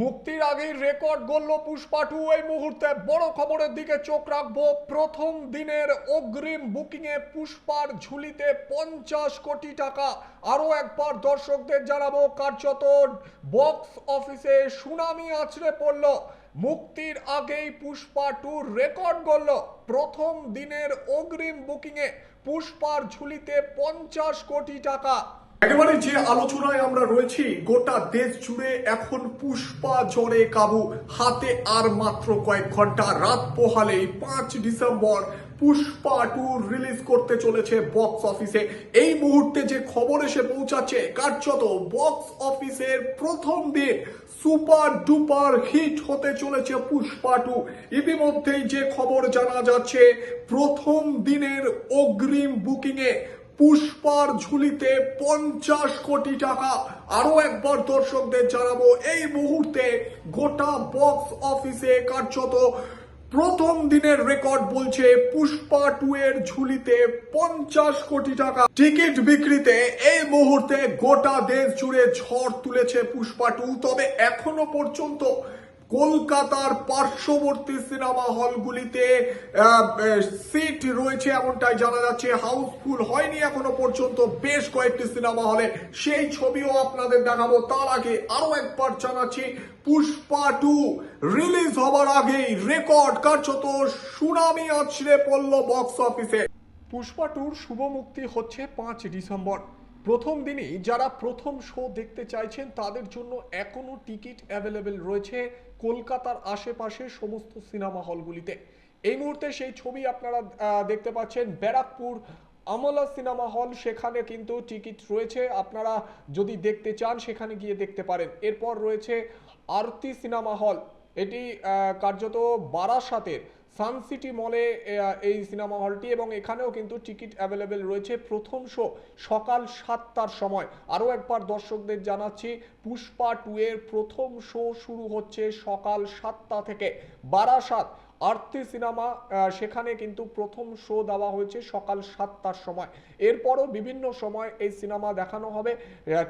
মুক্তির আগেই record গড়ল Pushpa two. এই মুহূর্তে বড় খবরের দিকে চোখ রাখব। প্রথম দিনের অগ্রিম বুকিংয়ে পুষ্পার ঝুলিতে পঞ্চাশ কোটি টাকা। আরও একবার দর্শকদের জানাব, কার্যত বক্স অফিসে সুনামি আছড়ে পড়ল। মুক্তির আগেই পুষ্পা টু রেকর্ড গড়ল। প্রথম দিনের অগ্রিম বুকিংয়ে পুষ্পার ঝুলিতে পঞ্চাশ কোটি টাকা। একেবারে যে আলোচনায় আমরা রয়েছি, গোটা দেশ জুড়ে এখন পুষ্পা জ্বরে কাবু। হাতে আর মাত্র কয়েক ঘণ্টা, রাত পোহালেই পাঁচ ডিসেম্বর পুষ্পা টু রিলিজ করতে চলেছে বক্স অফিসে। এই মুহূর্তে যে খবর এসে পৌঁছাচ্ছে, কার্যত বক্স অফিসের প্রথম দিন সুপার ডুপার হিট হতে চলেছে পুষ্পা টু। ইতিমধ্যেই যে খবর জানা যাচ্ছে, প্রথম দিনের অগ্রিম বুকিংয়ে পুষ্পার ঝুলিতে পঞ্চাশ কোটি টাকা। আরও একবার দর্শকদের জানাব, এই মুহূর্তে গোটা বক্স অফিসে কার্যত প্রথম দিনের রেকর্ড বলছে পুষ্পা টু এর ঝুলিতে পঞ্চাশ কোটি টাকা। টিকিট বিক্রিতে এই মুহূর্তে গোটা দেশ জুড়ে ঝড় তুলেছে পুষ্পা টু তবে এখনও পর্যন্ত কলকাতার পার্শ্ববর্তী সিনেমা হলগুলিতে সিট রয়েছে এমনটাই জানা যাচ্ছে। হাউসফুল হয়নি এখনও পর্যন্ত। বেশ কয়েকটি সিনেমা হলে সেই ছবিও আপনাদের দেখাবো। তার আগে আরও একবার জানাচ্ছি, পুষ্পা টু রিলিজ হবার আগেই রেকর্ড কার্যত সুনামি আছড়ে পড়ল বক্স অফিসে। পুষ্পা টুর শুভ মুক্তি হচ্ছে পাঁচ ডিসেম্বর। প্রথম দিনই যারা প্রথম শো দেখতে চাইছেন, তাদের জন্য এখনও টিকিট অ্যাভেলেবেল রয়েছে কলকাতার আশেপাশে সমস্ত সিনেমা হলগুলিতে। এই মুহূর্তে সেই ছবি আপনারা দেখতে পাচ্ছেন ব্যারাকপুর আমলা সিনেমা হল। সেখানে কিন্তু টিকিট রয়েছে। আপনারা যদি দেখতে চান, সেখানে গিয়ে দেখতে পারেন। এরপর রয়েছে আরতি সিনেমা হল। এটি কার্যত বারাসাতের সান সিটি মলে এই সিনেমা হলটি এবং এখানেও কিন্তু টিকিট অ্যাভেলেবেল রয়েছে। প্রথম শো সকাল সাতটার সময়। আরও একবার দর্শকদের জানাচ্ছি, পুষ্পা টু এর প্রথম শো শুরু হচ্ছে সকাল সাতটা থেকে। বারাসাত আরতি সিনেমা সেখানে কিন্তু প্রথম শো দেওয়া হয়েছে সকাল সাতটার সময়। এরপরও বিভিন্ন সময় এই সিনেমা দেখানো হবে।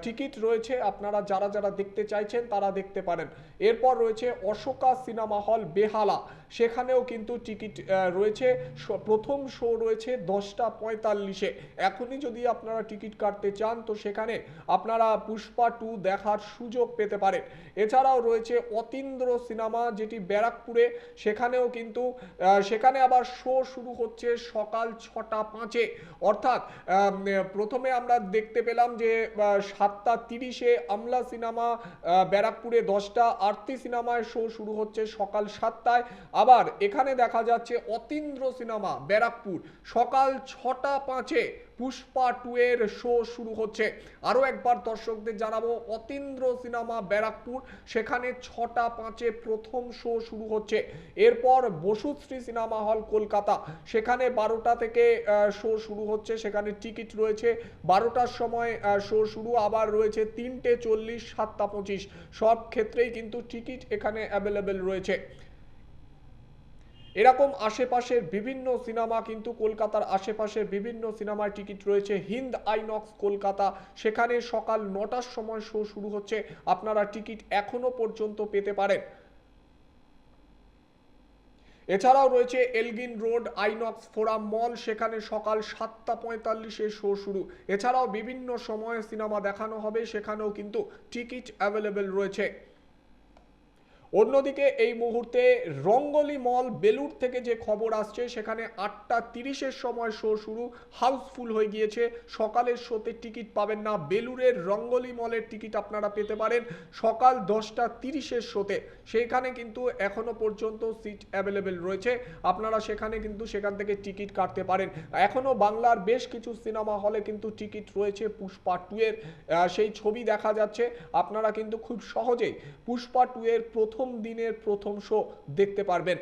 টিকিট রয়েছে, আপনারা যারা যারা দেখতে চাইছেন তারা দেখতে পারেন। এরপর রয়েছে অশোকা সিনেমা হল বেহালা। সেখানেও কিন্তু টিকিট রয়েছে। প্রথম শো রয়েছে দশটা পঁয়তাল্লিশে। এখনই যদি আপনারা টিকিট কাটতে চান, তো সেখানে আপনারা পুষ্পা টু দেখার সুযোগ পেতে পারেন। এছাড়াও রয়েছে অতীন্দ্র সিনেমা, যেটি ব্যারাকপুরে। সেখানেও কিন্তু আহ, সেখানে আবার শো শুরু হচ্ছে সকাল ছটা পাঁচে। অর্থাৎ প্রথমে আমরা দেখতে পেলাম যে সাতটা তিরিশে আমলা সিনেমা ব্যারাকপুরে দশটা আরতি সিনেমায় শো শুরু হচ্ছে সকাল সাতটায়। আবার এখানে দেখা যাচ্ছে অতীন্দ্র সিনেমা ব্যারাকপুর সকাল ছটা পাঁচে পুষ্পা টু এর শো শুরু হচ্ছে। আরও একবার দর্শকদের জানাব অতীন্দ্র সিনেমা ব্যারাকপুর সেখানে ছটা পাঁচে প্রথম শো শুরু হচ্ছে। এরপর বসুশ্রী সিনেমা হল কলকাতা। সেখানে বারোটা থেকে শো শুরু হচ্ছে। সেখানে টিকিট রয়েছে। বারোটার সময় শো শুরু। আবার রয়েছে তিনটে চল্লিশ, সাতটা পঁচিশ। সব ক্ষেত্রেই কিন্তু টিকিট এখানে অ্যাভেলেবেল রয়েছে। এরকম আশেপাশের বিভিন্ন সিনেমা কিন্তু কলকাতার আশেপাশের বিভিন্ন সিনেমার টিকিট রয়েছে। হিন্দ আইনক্স কলকাতা। সেখানে সকাল নটার সময় শো শুরু হচ্ছে। আপনারা টিকিট এখনও পর্যন্ত পেতে পারেন। এছাড়াও রয়েছে Elgin road, INOX forum mall, সেখানে সকাল সাতটা পঁয়তাল্লিশে শো শুরু। এছাড়াও বিভিন্ন সময়ে সিনেমা দেখানো হবে, সেখানেও কিন্তু টিকিট অ্যাভেলেবেল রয়েছে। অন্যদিকে এই মুহূর্তে রঙ্গলি মল বেলুর থেকে যে খবর আসছে, সেখানে আটটা তিরিশের সময় শো শুরু। হাউসফুল হয়ে গিয়েছে। সকালের শোতে টিকিট পাবেন না। বেলুরের রঙ্গলি মলের টিকিট আপনারা পেতে পারেন সকাল দশটা তিরিশের শোতে। সেখানে কিন্তু এখনও পর্যন্ত সিট অ্যাভেলেবেল রয়েছে। আপনারা সেখানে কিন্তু সেখান থেকে টিকিট কাটতে পারেন। এখনও বাংলার বেশ কিছু সিনেমা হলে কিন্তু টিকিট রয়েছে পুষ্পা টু এর। সেই ছবি দেখা যাচ্ছে। আপনারা কিন্তু খুব সহজেই পুষ্পা টু এর প্রথম দিনের প্রথম শো দেখতে পারবেন।